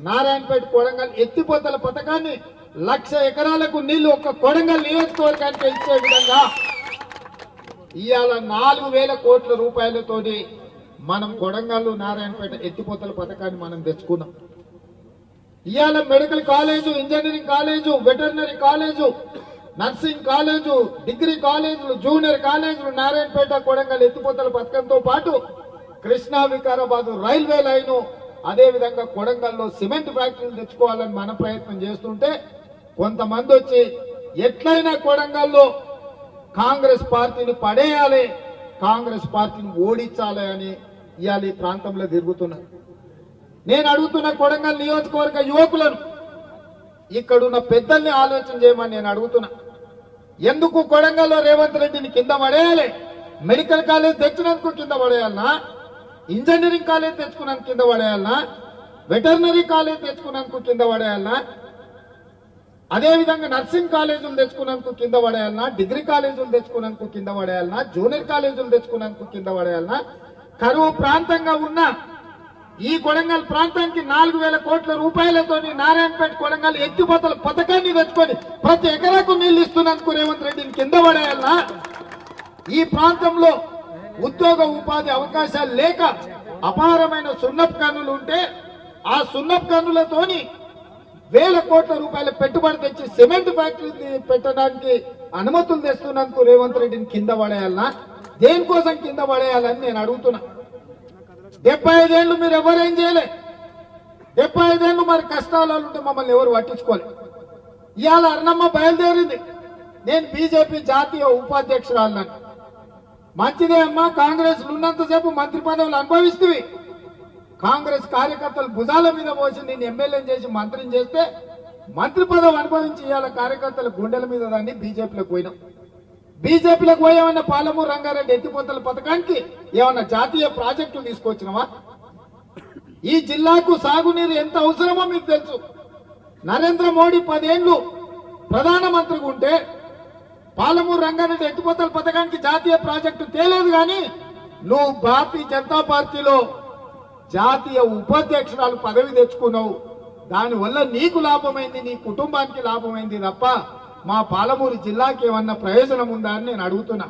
నారాయణపేట కొడంగల్ ఎత్తిపోతల పథకాన్ని లక్ష ఎకరాలకు నీళ్ళు ఒక్క కొడంగల్ నియోజకవర్గానికి ఇచ్చే విధంగా ఇవాళ నాలుగు వేల కోట్ల రూపాయలతోటి మనం కొడంగల్లు నారాయణపేట ఎత్తిపోతల పథకాన్ని మనం తెచ్చుకున్నాం. ఇవాళ medical college engineering college veterinary college nursing college degree కాలేజీలు జూనియర్ కాలేజీలు నారాయణపేట కొడంగల్ ఎత్తిపోతల పథకంతో పాటు కృష్ణా వికారాబాద్ రైల్వే లైను అదేవిధంగా కొడంగల్లో సిమెంట్ ఫ్యాక్టరీలు తెచ్చుకోవాలని మన ప్రయత్నం చేస్తుంటే కొంతమంది వచ్చి ఎట్లయినా కొడంగల్లో కాంగ్రెస్ పార్టీని పడేయాలి కాంగ్రెస్ పార్టీని ఓడించాలి అని ఇవాళ ఈ ప్రాంతంలో తిరుగుతున్నారు. నేను అడుగుతున్న కొడంగల్ నియోజకవర్గ యువకులను ఇక్కడున్న పెద్దల్ని ఆలోచన చేయమని నేను అడుగుతున్నా. ఎందుకు కొడంగల్లో రేవంత్ రెడ్డిని కింద పడేయాలి? మెడికల్ కాలేజ్ తెచ్చినందుకు కింద పడేయాలన్నా ఇంజనీరింగ్ కాలేజ్ తెచ్చుకున్నందుకు కింద పడేయాలనా? వెటర్నరీ కాలేజ్ తెచ్చుకున్నందుకు కింద పడేయాలనా? అదే విధంగా నర్సింగ్ కాలేజీలు తెచ్చుకున్నందుకు కింద పడేయాలనా? డిగ్రీ కాలేజీలు తెచ్చుకున్నందుకు కింద పడేయాలనా? జూనియర్ కాలేజీలు తెచ్చుకున్నందుకు కింద పడేయాలనా? కరువు ప్రాంతంగా ఉన్న ఈ కొడంగల్ ప్రాంతానికి నాలుగు వేల కోట్ల రూపాయలతోని నారాయణపేట కొడంగల్ ఎత్తిపోతల పథకాన్ని తెచ్చుకొని ప్రతి ఎకరాకు నీళ్ళు ఇస్తున్నందుకు రేవంత్ రెడ్డిని కింద పడేయాలనా? ఈ ప్రాంతంలో ఉద్యోగ ఉపాధి అవకాశాలు లేక అపారమైన సున్నపు కన్నులు ఉంటే ఆ సున్నపు కన్నులతోని వేల కోట్ల రూపాయల పెట్టుబడి తెచ్చి సిమెంట్ ఫ్యాక్టరీ పెట్టడానికి అనుమతులు తెస్తున్నందుకు రేవంత్ రెడ్డిని కింద పడేయాలనా? దేనికోసం కింద పడేయాలని నేను అడుగుతున్నా. డెబ్బై ఐదేళ్ళు మీరు ఎవరేం చేయలే? డెబ్బై ఐదేళ్ళు మరి కష్టాలు ఉంటే మమ్మల్ని ఎవరు పట్టించుకోలే. ఇవాళ అర్ణమ్మ బయలుదేరింది. నేను బీజేపీ జాతీయ ఉపాధ్యక్షురాలను మంచిదే అమ్మా కాంగ్రెస్ ఉన్నంతసేపు మంత్రి పదవులు అనుభవిస్తుంది. కాంగ్రెస్ కార్యకర్తలు భుజాల మీద పోసి నేను ఎమ్మెల్యేని చేసి మంత్రిని చేస్తే మంత్రి పదవి అనుభవించి ఇవాళ కార్యకర్తల గుండెల మీద దాన్ని బీజేపీలోకి పోయినాం. బీజేపీలోకి పోయామన్న పాలమూరు రంగారెడ్డి ఎత్తిపోతల పథకానికి ఏమన్నా జాతీయ ప్రాజెక్టులు తీసుకొచ్చినవా? ఈ జిల్లాకు సాగునీరు ఎంత అవసరమో మీకు తెలుసు. నరేంద్ర మోడీ పదేళ్ళు ప్రధానమంత్రిగా ఉంటే పాలమూరు రంగారెడ్డి ఎత్తిపోతల పథకానికి జాతీయ ప్రాజెక్టు తేలేదు కానీ నువ్వు భారతీయ జనతా పార్టీలో జాతీయ ఉపాధ్యక్షురాలు పదవి తెచ్చుకున్నావు. దానివల్ల నీకు లాభమైంది నీ కుటుంబానికి లాభమైంది తప్ప మా పాలమూరు జిల్లాకి ఏమన్నా ప్రయోజనం ఉందా అని నేను అడుగుతున్నా.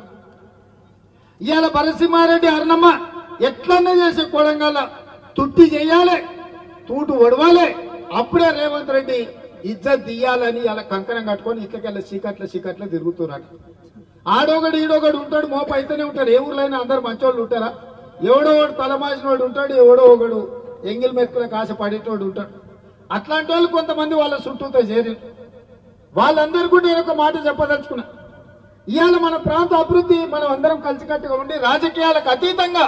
ఇవాళ భరసింహారెడ్డి అర్ణమ్మ ఎట్లన్నా చేసే కొడంగల్ తుట్టి చేయాలి తూటు ఒడవాలి. అప్పుడే రేవంత్ రెడ్డి ఇజ్జత్ తీయాలని అలా కంకణం కట్టుకొని ఇట్లకెళ్ళి చీకట్ల చీకట్ల తిరుగుతున్నాడు. ఆడోగడు ఈడోగడు ఉంటాడు మోప అయితేనే ఉంటాడు. ఏ ఊర్లైనా అందరు మంచోళ్ళు ఉంటారా? ఎవడో ఒకడు తలమాసినోడు ఉంటాడు ఎవడో ఒకడు ఎంగిల్ మెక్కులకు ఆశ పడేటోడు ఉంటాడు. అట్లాంటి వాళ్ళు కొంతమంది వాళ్ళ చుట్టూతో చేరి వాళ్ళందరికీ నేను ఒక మాట చెప్పదలుచుకున్నా. ఇవాళ మన ప్రాంత అభివృద్ధి మనం అందరం కలిసికట్టుగా ఉండి రాజకీయాలకు అతీతంగా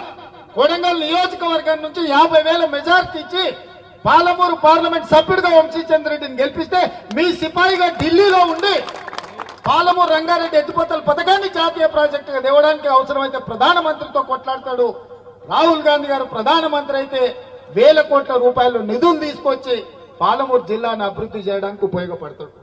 కొడంగల్ నియోజకవర్గం నుంచి యాభై వేల మెజార్టీ ఇచ్చి పాలమూరు పార్లమెంట్ సభ్యుడిగా వంశీచంద్రెడ్డిని గెలిపిస్తే మీ సిపాయిగా ఢిల్లీలో ఉండి పాలమూరు రంగారెడ్డి ఎత్తిపోతల పథకాన్ని జాతీయ ప్రాజెక్టుగా తేవడానికి అవసరమైతే ప్రధానమంత్రితో కొట్లాడతాడు. రాహుల్ గాంధీ గారు ప్రధానమంత్రి అయితే వేల కోట్ల రూపాయలు నిధులు తీసుకొచ్చి పాలమూరు జిల్లాను అభివృద్ధి చేయడానికి ఉపయోగపడతాడు.